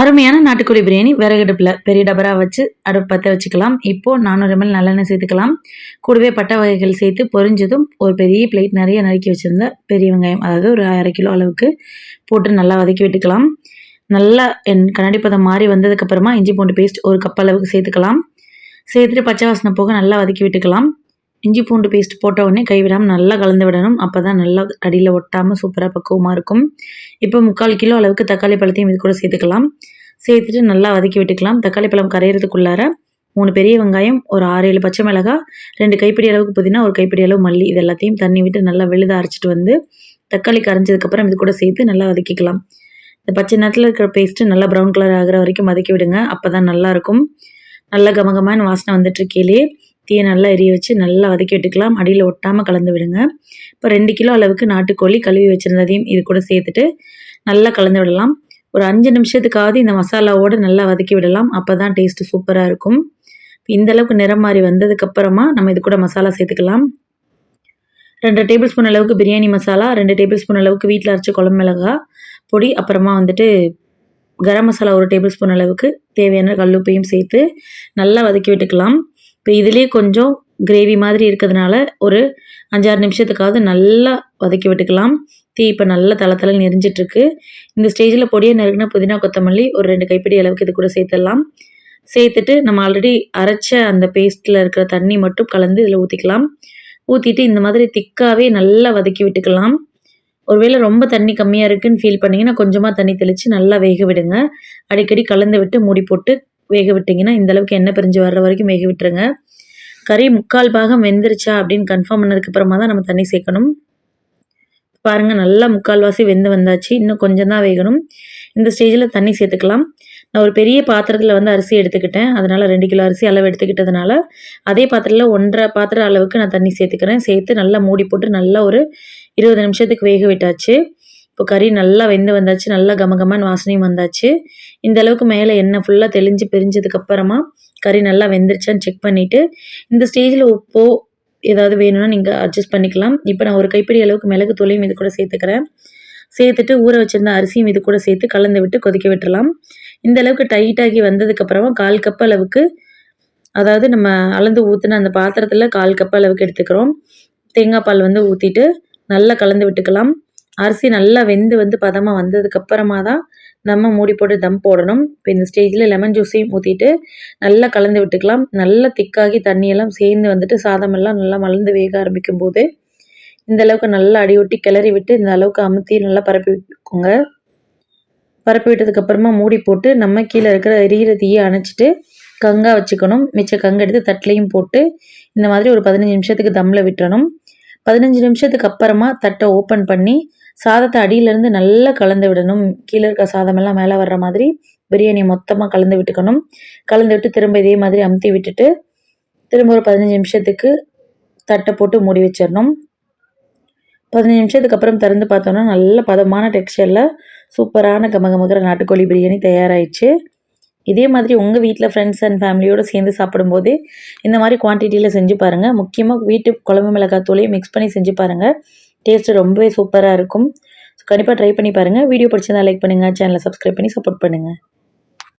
அருமையான நாட்டுக்கோழி பிரியாணி விறகடுப்பில் பெரிய டபரா வச்சு அடுப்பு பற்ற வச்சுக்கலாம். இப்போது நானூறு எம்எல் நல்லெண்ணெய் சேர்த்துக்கலாம். கூடவே பட்டை வகைகள் சேர்த்து பொரிஞ்சதும் ஒரு பெரிய பிளேட் நிறைய நறுக்கி வச்சுருந்த பெரிய வெங்காயம் அதாவது ஒரு அரை கிலோ அளவுக்கு போட்டு நல்லா வதக்கி விட்டுக்கலாம். நல்லா என் கண்ணாடி பதம் மாறி வந்ததுக்கப்புறமா இஞ்சி பூண்டு பேஸ்ட் ஒரு கப் அளவுக்கு சேர்த்துக்கலாம். சேர்த்துட்டு பச்சை வாசனை போக நல்லா வதக்கி விட்டுக்கலாம். இஞ்சி பூண்டு பேஸ்ட் போட்ட உடனே கைவிடாமல் நல்லா கலந்து விடணும். அப்போ தான் நல்லா அடியில் ஒட்டாமல் சூப்பராக பக்குவமாக இருக்கும். இப்போ முக்கால் கிலோ அளவுக்கு தக்காளி பழத்தையும் இது கூட சேர்த்துக்கலாம். சேர்த்துட்டு நல்லா வதக்கி விட்டுக்கலாம். தக்காளி பழம் கரையிறதுக்குள்ளார மூணு பெரிய வெங்காயம் ஒரு ஆறு ஏழு பச்சை மிளகாய் ரெண்டு கைப்பிடி அளவுக்கு புதினா ஒரு கைப்பிடி அளவு மல்லி இது எல்லாத்தையும் தண்ணி விட்டு நல்லா விழுத அரைச்சிட்டு வந்து தக்காளி கரைஞ்சதுக்கப்புறம் இது கூட சேர்த்து நல்லா வதக்கிக்கலாம். இந்த பச்சை நேரத்தில் இருக்கிற பேஸ்ட்டு நல்லா ப்ரௌன் கலர் ஆகிற வரைக்கும் வதக்கி விடுங்க. அப்போ தான் நல்லாயிருக்கும் நல்லா கமகமான வாசனை வந்துட்டுருக்கையிலே தீயை நல்லா எரிய வச்சு நல்லா வதக்கி விட்டுக்கலாம் அடியில் ஒட்டாமல் கலந்து விடுங்க. இப்போ ரெண்டு கிலோ அளவுக்கு நாட்டுக்கோழி கழுவி வச்சுருந்ததையும் இது கூட சேர்த்துட்டு நல்லா கலந்து விடலாம். ஒரு அஞ்சு நிமிஷத்துக்காவது இந்த மசாலாவோடு நல்லா வதக்கி விடலாம். அப்போ தான் டேஸ்ட்டு சூப்பராக இருக்கும். இந்த அளவுக்கு நிறம் மாறி வந்ததுக்கப்புறமா நம்ம இது கூட மசாலா சேர்த்துக்கலாம். ரெண்டு டேபிள் ஸ்பூன் அளவுக்கு பிரியாணி மசாலா ரெண்டு டேபிள் ஸ்பூன் அளவுக்கு வீட்டில் அரைச்ச குழம்பு மிளகா பொடி அப்புறமா வந்துட்டு கரம் மசாலா ஒரு டேபிள் ஸ்பூன் அளவுக்கு தேவையான கல்லுப்பையும் சேர்த்து நல்லா வதக்கி விட்டுக்கலாம். இப்போ இதுலேயே கொஞ்சம் கிரேவி மாதிரி இருக்கிறதுனால ஒரு அஞ்சாறு நிமிஷத்துக்காவது நல்லா வதக்கி விட்டுக்கலாம். தீ இப்போ நல்லா தலை தலை நெறிஞ்சிட்ருக்கு இந்த ஸ்டேஜில் பொடியை நறுக்கின புதினா கொத்தமல்லி ஒரு ரெண்டு கைப்பிடி அளவுக்கு இது கூட சேர்த்துடலாம். சேர்த்துட்டு நம்ம ஆல்ரெடி அரைச்ச அந்த பேஸ்ட்டில் இருக்கிற தண்ணி மட்டும் கலந்து இதில் ஊற்றிக்கலாம் ஊற்றிட்டு இந்த மாதிரி திக்காகவே நல்லா வதக்கி விட்டுக்கலாம். ஒருவேளை ரொம்ப தண்ணி கம்மியாக இருக்குதுன்னு ஃபீல் பண்ணிங்கன்னா கொஞ்சமாக தண்ணி தெளித்து நல்லா வேக விடுங்க. அடிக்கடி கலந்து விட்டு மூடி போட்டு வேக விட்டிங்கன்னா இந்தளவுக்கு எண்ணெய் பிரிஞ்சு வர்ற வரைக்கும் வேக விட்டுருங்க கறி முக்கால் பாகம் வெந்துருச்சா அப்படின்னு கன்ஃபார்ம் பண்ணதுக்கப்புறமா தான் நம்ம தண்ணி சேர்க்கணும். பாருங்கள் நல்லா முக்கால்வாசி வெந்து வந்தாச்சு. இன்னும் கொஞ்சம் தான் வேகணும். இந்த ஸ்டேஜில் தண்ணி சேர்த்துக்கலாம். நான் ஒரு பெரிய பாத்திரத்தில் வந்து அரிசி எடுத்துக்கிட்டேன். அதனால் ரெண்டு கிலோ அரிசி அளவு எடுத்துக்கிட்டதுனால அதே பாத்திரத்தில் ஒன்றரை பாத்திரம் அளவுக்கு நான் தண்ணி சேர்த்துக்கிறேன். சேர்த்து நல்லா மூடி போட்டு நல்லா ஒரு இருபது நிமிஷத்துக்கு வேக விட்டாச்சு இப்போ கறி நல்லா வெந்து வந்தாச்சு நல்லா கமகமான வாசனையும் வந்தாச்சு. இந்த அளவுக்கு மேலே எண்ணெய் ஃபுல்லாக தெளிஞ்சு பிரிஞ்சதுக்கப்புறமா கறி நல்லா வெந்துருச்சான்னு செக் பண்ணிவிட்டு இந்த ஸ்டேஜில் உப்போ ஏதாவது வேணும்னா நீங்கள் அட்ஜஸ்ட் பண்ணிக்கலாம். இப்போ நான் ஒரு கைப்பிடி அளவுக்கு மிளகு தூளையும் இது கூட சேர்த்துக்கிறேன். சேர்த்துட்டு ஊற வச்சுருந்த அரிசியும் இது கூட சேர்த்து கலந்து விட்டு கொதிக்க விட்டுறலாம். இந்த அளவுக்கு டைட்டாகி வந்ததுக்கப்புறமா கால் கப் அளவுக்கு அதாவது நம்ம அளந்து ஊற்றின அந்த பாத்திரத்தில் கால் கப் அளவுக்கு எடுத்துக்கிறோம். தேங்காய் பால் வந்து ஊற்றிட்டு நல்லா கலந்து விட்டுக்கலாம். அரிசி நல்லா வெந்து வந்து பதமாக வந்ததுக்கப்புறமா தான் நம்ம மூடி போட்டு தம் போடணும். இப்போ இந்த ஸ்டேஜில் லெமன் ஜூஸையும் ஊற்றிட்டு நல்லா கலந்து விட்டுக்கலாம். நல்லா திக்காகி தண்ணியெல்லாம் சேர்ந்து வந்துட்டு சாதமெல்லாம் நல்லா மலர்ந்து வேக ஆரம்பிக்கும் போது இந்த அளவுக்கு நல்லா அடி ஒட்டி கிளறி விட்டு இந்த அளவுக்கு அமுத்தி நல்லா பரப்பி விட்டுக்கோங்க. பரப்பி விட்டதுக்கப்புறமா மூடி போட்டு நம்ம கீழே இருக்கிற எரிகிற தீயை அணைச்சிட்டு கங்காக வச்சுக்கணும். மிச்ச கங்கை எடுத்து தட்டிலையும் போட்டு இந்த மாதிரி ஒரு பதினஞ்சு நிமிஷத்துக்கு தம்மில் விட்டுறணும். பதினஞ்சு நிமிஷத்துக்கு அப்புறமா தட்டை ஓப்பன் பண்ணி சாதத்தை அடியிலேருந்து நல்லா கலந்து விடணும். கீழே இருக்க சாதமெல்லாம் மேலே வர்ற மாதிரி பிரியாணி மொத்தமாக கலந்து விட்டுக்கணும். கலந்து விட்டு திரும்ப இதே மாதிரி அமுத்தி விட்டுட்டு திரும்ப ஒரு பதினஞ்சு நிமிஷத்துக்கு தட்டை போட்டு மூடி வச்சிடணும். பதினஞ்சு நிமிஷத்துக்கு அப்புறம் திறந்து பார்த்தோன்னா நல்ல பதமான டெக்ஸ்டரில் சூப்பரான கமகமக்கிற நாட்டுக்கோழி பிரியாணி தயாராகிடுச்சு இதே மாதிரி உங்கள் வீட்டில் ஃப்ரெண்ட்ஸ் அண்ட் ஃபேமிலியோடு சேர்ந்து சாப்பிடும்போது இந்த மாதிரி குவான்டிட்டியில் செஞ்சு பாருங்கள் முக்கியமாக வீட்டு குழம்பு மிளகாய் தூளையும் மிக்ஸ் பண்ணி செஞ்சு பாருங்கள் டேஸ்ட்டு ரொம்பவே சூப்பராக இருக்கும். ஸோ கண்டிப்பாக ட்ரை பண்ணி பாருங்கள் வீடியோ பிடிச்சிருந்தா லைக் பண்ணுங்கள் சேனலை சப்ஸ்கிரைப் பண்ணி சப்போர்ட் பண்ணுங்கள்